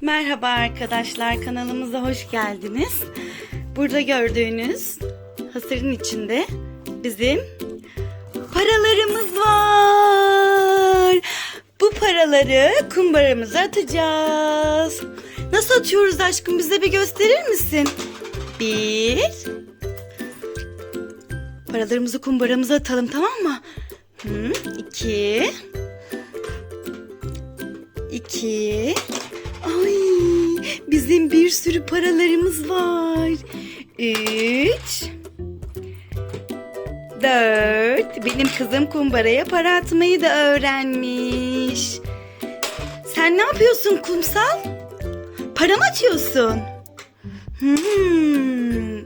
Merhaba arkadaşlar kanalımıza hoş geldiniz. Burada gördüğünüz hasırın içinde bizim paralarımız var. Bu paraları kumbaramıza atacağız. Nasıl atıyoruz aşkım bize bir gösterir misin? Bir. Paralarımızı kumbaramıza atalım tamam mı? Hı, iki. İki. Ay, bizim bir sürü paralarımız var. Üç. Dört. Benim kızım kumbaraya para atmayı da öğrenmiş. Sen ne yapıyorsun kumsal? Para mı atıyorsun? Hmm.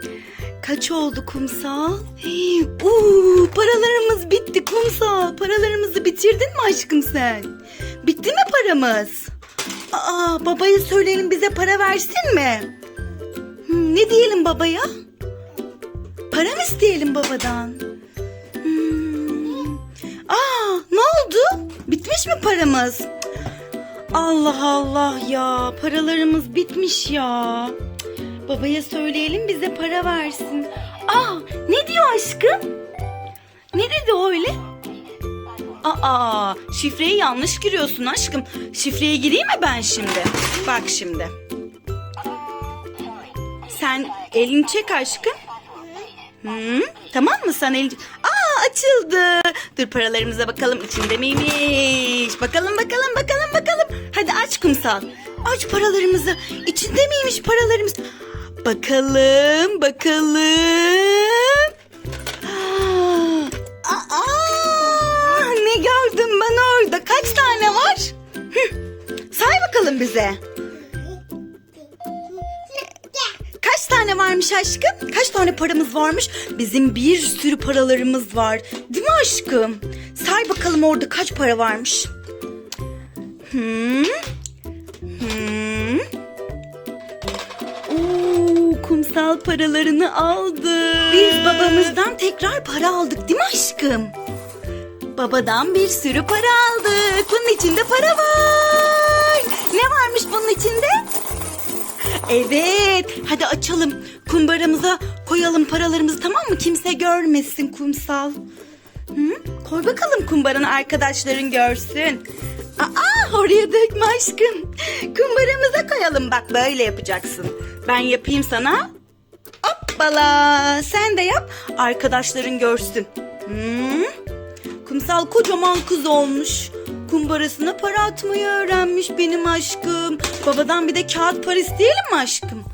Kaç oldu kumsal? Hii, Uuu, paralarımız bitti kumsal. Paralarımızı bitirdin mi aşkım sen? Bitti mi paramız? Aa, babaya söyleyelim bize para versin mi? Hmm, ne diyelim babaya? Para mı isteyelim babadan? Hmm. Aa, ne oldu? Bitmiş mi paramız? Allah Allah ya, paralarımız bitmiş ya. Babaya söyleyelim bize para versin. Aa, ne diyor aşkım? Ne dedi o öyle? Aa, şifreyi yanlış giriyorsun aşkım. Şifreyi gireyim mi ben şimdi? Bak şimdi. Sen elini çek aşkım. Hı, tamam mı sen elini... Aa açıldı. Dur paralarımıza bakalım içinde miymiş. Bakalım bakalım bakalım bakalım. Hadi aç kumsal. Aç paralarımızı. İçinde miymiş paralarımız? Bakalım bakalım. Bize. Kaç tane varmış aşkım? Kaç tane paramız varmış? Bizim bir sürü paralarımız var. Değil mi aşkım? Say bakalım orada kaç para varmış? Hmm. Hmm. Oo, kumsal paralarını aldı. Biz babamızdan tekrar para aldık değil mi aşkım? Babadan bir sürü para aldık. Bunun içinde para var. Ne varmış bunun içinde? Evet. Hadi açalım. Kumbaramıza koyalım paralarımızı tamam mı? Kimse görmesin kumsal. Hı? Koy bakalım kumbaranı arkadaşların görsün. Aa oraya dökme aşkım. Kumbaramıza koyalım bak böyle yapacaksın. Ben yapayım sana. Hoppala sen de yap arkadaşların görsün. Hı? Kumsal kocaman kız olmuş. Kumbarasına para atmayı öğrenmiş benim aşkım. Babadan bir de kağıt para isteyelim mi aşkım?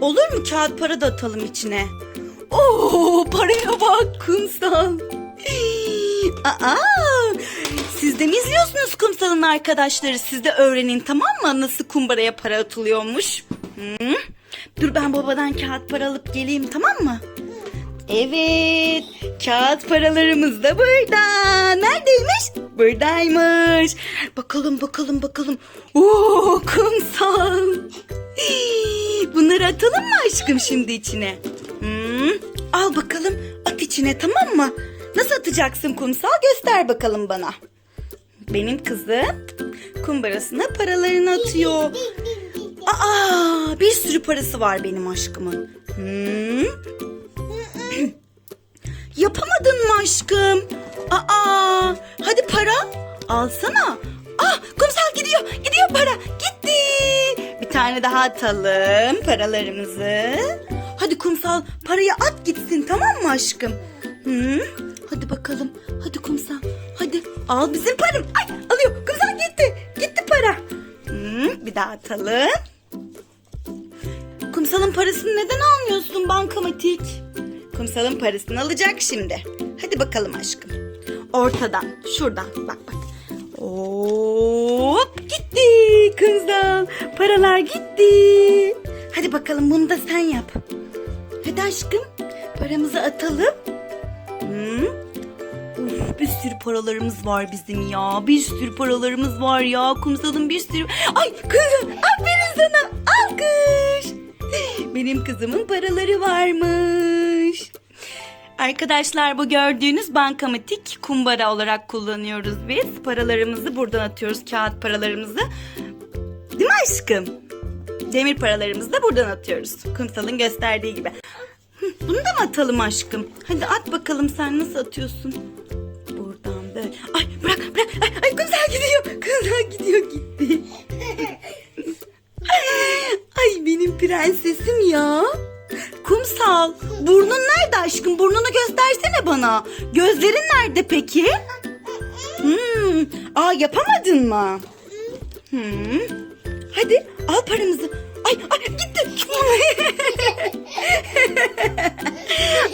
Olur mu kağıt para da atalım içine? Oo paraya bak kumsal. Aa, siz de mi izliyorsunuz kumsalın arkadaşları? Siz de öğrenin tamam mı? Nasıl kumbaraya para atılıyormuş? Hı? Dur ben babadan kağıt para alıp geleyim tamam mı? Evet, kağıt paralarımız da burada. Neredeymiş? Buradaymış. Bakalım, bakalım, bakalım. Oo, kumsal. Bunları atalım mı aşkım şimdi içine? Hmm, al bakalım, at içine tamam mı? Nasıl atacaksın kumsal? Göster bakalım bana. Benim kızım kumbarasına paralarını atıyor. Aa, bir sürü parası var benim aşkımın. Hmm, Yapamadın mı aşkım? Aa, hadi para. Alsana. Ah, kumsal gidiyor. Gidiyor para. Gitti. Bir tane daha atalım paralarımızı. Hadi kumsal parayı at gitsin tamam mı aşkım? Hı? Hadi bakalım. Hadi kumsal. Hadi al bizim param. Ay alıyor. Kumsal gitti. Gitti para. Hı, bir daha atalım. Kumsalın parasını neden almıyorsun bankamatik? Kumsalın parasını alacak şimdi. Hadi bakalım aşkım. Ortadan, şuradan bak bak. Hop gitti kumsal. Paralar gitti. Hadi bakalım bunu da sen yap. Hadi aşkım paramızı atalım. Hı? Uf, bir sürü paralarımız var bizim ya. Bir sürü paralarımız var ya. Kumsalın bir sürü... Ay kızım aferin sana. Alkış. Benim kızımın paraları varmış. Arkadaşlar bu gördüğünüz bankamatik kumbara olarak kullanıyoruz biz. Paralarımızı buradan atıyoruz kağıt paralarımızı. Değil mi aşkım? Demir paralarımızı da buradan atıyoruz. Kumsal'ın gösterdiği gibi. Bunu da mı atalım aşkım? Hadi at bakalım sen nasıl atıyorsun? Buradan böyle. Ay, peki? Hmm. Aa yapamadın mı? Hmm. Hadi al paramızı. Ay ay gitti.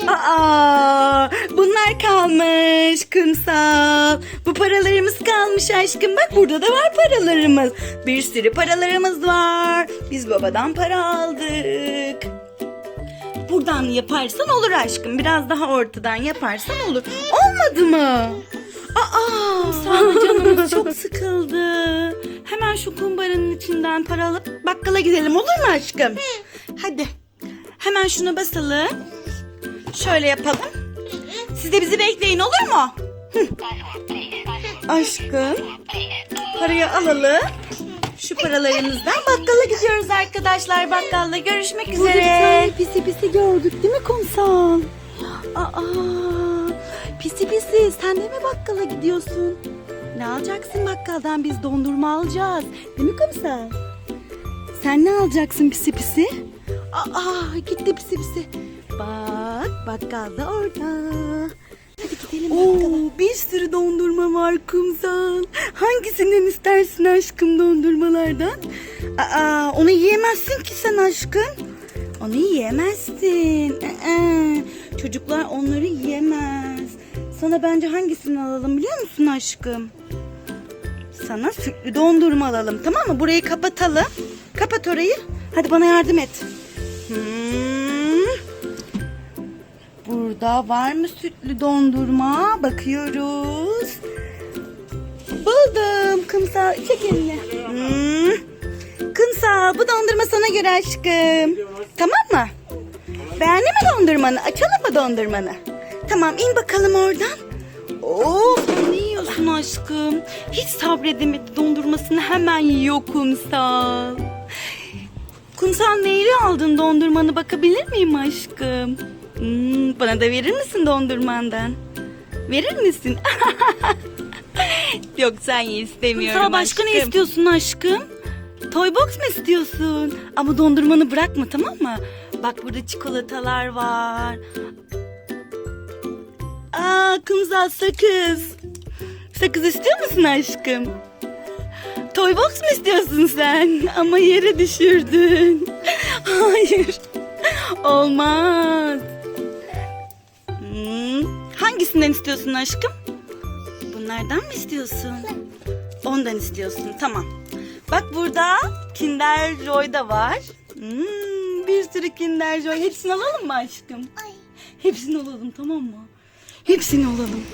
Aa, bunlar kalmış kumsal. Bu paralarımız kalmış aşkım. Bak burada da var paralarımız. Bir sürü paralarımız var. Biz babadan para aldık. Buradan yaparsan olur aşkım. Biraz daha ortadan yaparsan olur. Olmadı mı? Aa, Sağ canımız çok sıkıldı. Hemen şu kumbaranın içinden para alıp bakkala gidelim olur mu aşkım? Hadi. Hemen şuna basalım. Şöyle yapalım. Siz de bizi bekleyin olur mu? Aşkım. Parayı alalım. Şu paralarımızdan bakkala gidiyoruz arkadaşlar. Bakkalda görüşmek Burada bir üzere. tane pisi pisi gördük değil mi kumsal? Aa, pisi pisi sen de mi bakkala gidiyorsun? Ne alacaksın bakkaldan biz dondurma alacağız. Değil mi kumsal? Sen ne alacaksın pisi pisi? Aa gitti pisi pisi. Bak bakkal da orada. Hadi gidelim bakkala. Oo, bir sürü dondurma var kumsal. Hangisinden istersin aşkım dondurmalardan? Aa, onu yiyemezsin ki sen aşkım. Onu yiyemezsin. Aa, çocuklar onları yiyemez. Sana bence hangisini alalım biliyor musun aşkım? Sana sütlü dondurma alalım tamam mı? Burayı kapatalım. Kapat orayı. Hadi bana yardım et. Hmm. Burada var mı sütlü dondurma? Bakıyoruz. Buldum. Kumsal çek elini. Hmm. Kumsal bu dondurma sana göre aşkım. Tamam mı? Beğendin mi dondurmanı? Açalım mı dondurmanı? Tamam in bakalım oradan. Oo, sen ne yiyorsun aşkım? Hiç sabredemedi dondurmasını hemen yiyor kumsal. Kumsal neyli aldın dondurmanı bakabilir miyim aşkım? Hmm, bana da verir misin dondurmandan? Verir misin? Yok sen ye istemiyorum Kumsal, başka ne aşkım. istiyorsun aşkım? Toy box mu istiyorsun? Ama dondurmanı bırakma tamam mı? Bak burada çikolatalar var. Aa kumsal sakız. Sakız istiyor musun aşkım? Toy box mu istiyorsun sen? Ama yere düşürdün. Hayır. Olmaz. Hmm, Hangisinden istiyorsun aşkım? Bunlardan mı istiyorsun? Ondan istiyorsun. Tamam. Bak burada Kinder Joy da var. Hmm, bir sürü Kinder Joy. Hepsini alalım mı aşkım? Hepsini alalım tamam mı? Hepsini alalım.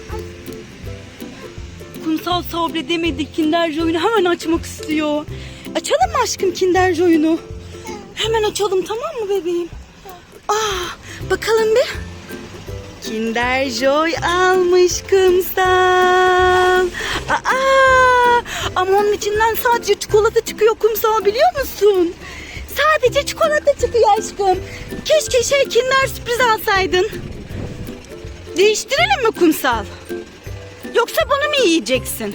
Kumsal sabredemedi Kinder Joy'unu hemen açmak istiyor. Açalım mı aşkım Kinder Joy'unu? Hemen açalım tamam mı bebeğim? Ah, bakalım bir. Kinder Joy almış kumsal. Aa, ama onun içinden sadece çikolata çıkıyor kumsal biliyor musun? Sadece çikolata çıkıyor aşkım. Keşke şey Kinder sürpriz alsaydın. Değiştirelim mi kumsal? Yoksa bunu mu yiyeceksin?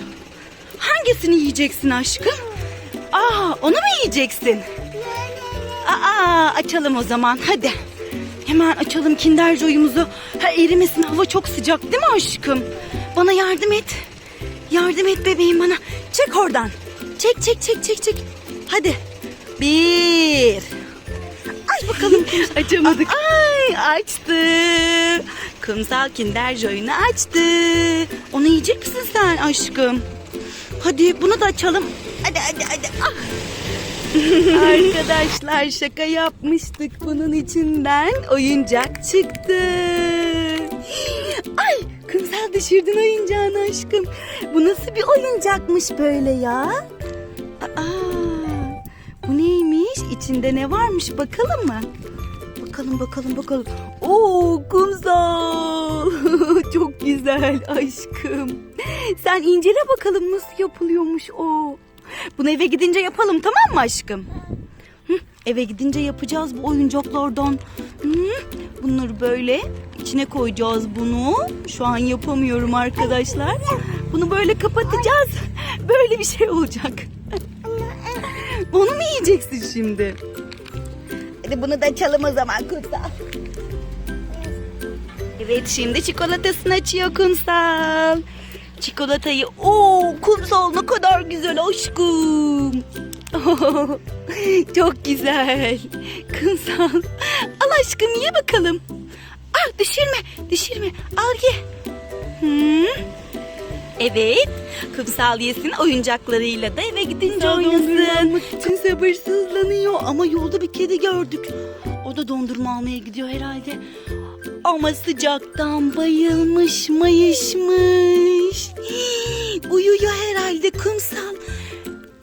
Hangisini yiyeceksin aşkım? Aa, onu mu yiyeceksin? Aa, açalım o zaman hadi. Hemen açalım Kinder Joy'umuzu. Ha, erimesin hava çok sıcak değil mi aşkım? Bana yardım et. Yardım et bebeğim bana. Çek oradan. Çek çek çek çek çek. Hadi. Bir. Aç bakalım. Açamadık. Ay açtı. Kumsal Kinder Joy'unu açtı. Onu yiyecek misin sen aşkım? Hadi bunu da açalım. Hadi hadi hadi. Ah. Arkadaşlar şaka yapmıştık. Bunun içinden oyuncak çıktı. Ay kumsal düşürdün oyuncağını aşkım. Bu nasıl bir oyuncakmış böyle ya? Aa, bu neymiş? İçinde ne varmış bakalım mı? Bakalım bakalım bakalım. Oo kumsal. Çok güzel aşkım. Sen incele bakalım nasıl yapılıyormuş o. Bunu eve gidince yapalım tamam mı aşkım? Hı, eve gidince yapacağız bu oyuncaklardan. Hı, bunları böyle içine koyacağız bunu. Şu an yapamıyorum arkadaşlar. Bunu böyle kapatacağız. Böyle bir şey olacak. Onu mu yiyeceksin şimdi? Hadi bunu da açalım o zaman Kumsal. Evet şimdi çikolatasını açıyor Kumsal. Çikolatayı o Kumsal ne kadar güzel aşkım. Çok güzel. Kumsal al aşkım ye bakalım. Ah düşürme düşürme al ye. Hmm. Evet kumsal yesin oyuncaklarıyla da eve gidince oynasın. için sabırsızlanıyor ama yolda bir kedi gördük. O da dondurma almaya gidiyor herhalde. Ama sıcaktan bayılmış mayışmış. Uyuyor herhalde kumsal.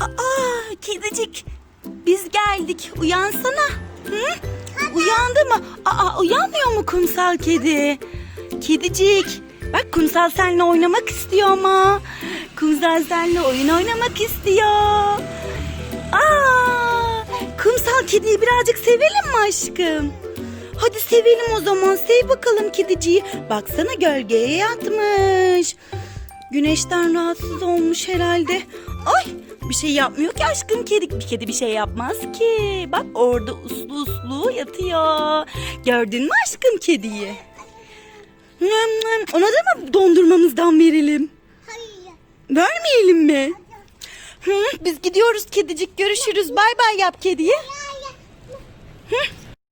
Aa kedicik biz geldik uyansana. Hı? Uyandı mı? Aa uyanmıyor mu kumsal kedi? Kedicik bak kumsal seninle oynamak istiyor ama. Kumsal seninle oyun oynamak istiyor. Aa kumsal kediyi birazcık sevelim mi aşkım? Hadi sevelim o zaman. Sev bakalım kediciyi. Baksana gölgeye yatmış. Güneşten rahatsız olmuş herhalde. Ay bir şey yapmıyor ki aşkım kedi. Bir kedi bir şey yapmaz ki. Bak orada uslu uslu yatıyor. Gördün mü aşkım kediyi? Ona da mı dondurmamızdan verelim? Hayır. Vermeyelim mi? Hı, biz gidiyoruz kedicik görüşürüz. Bay bay yap kediye. Hı,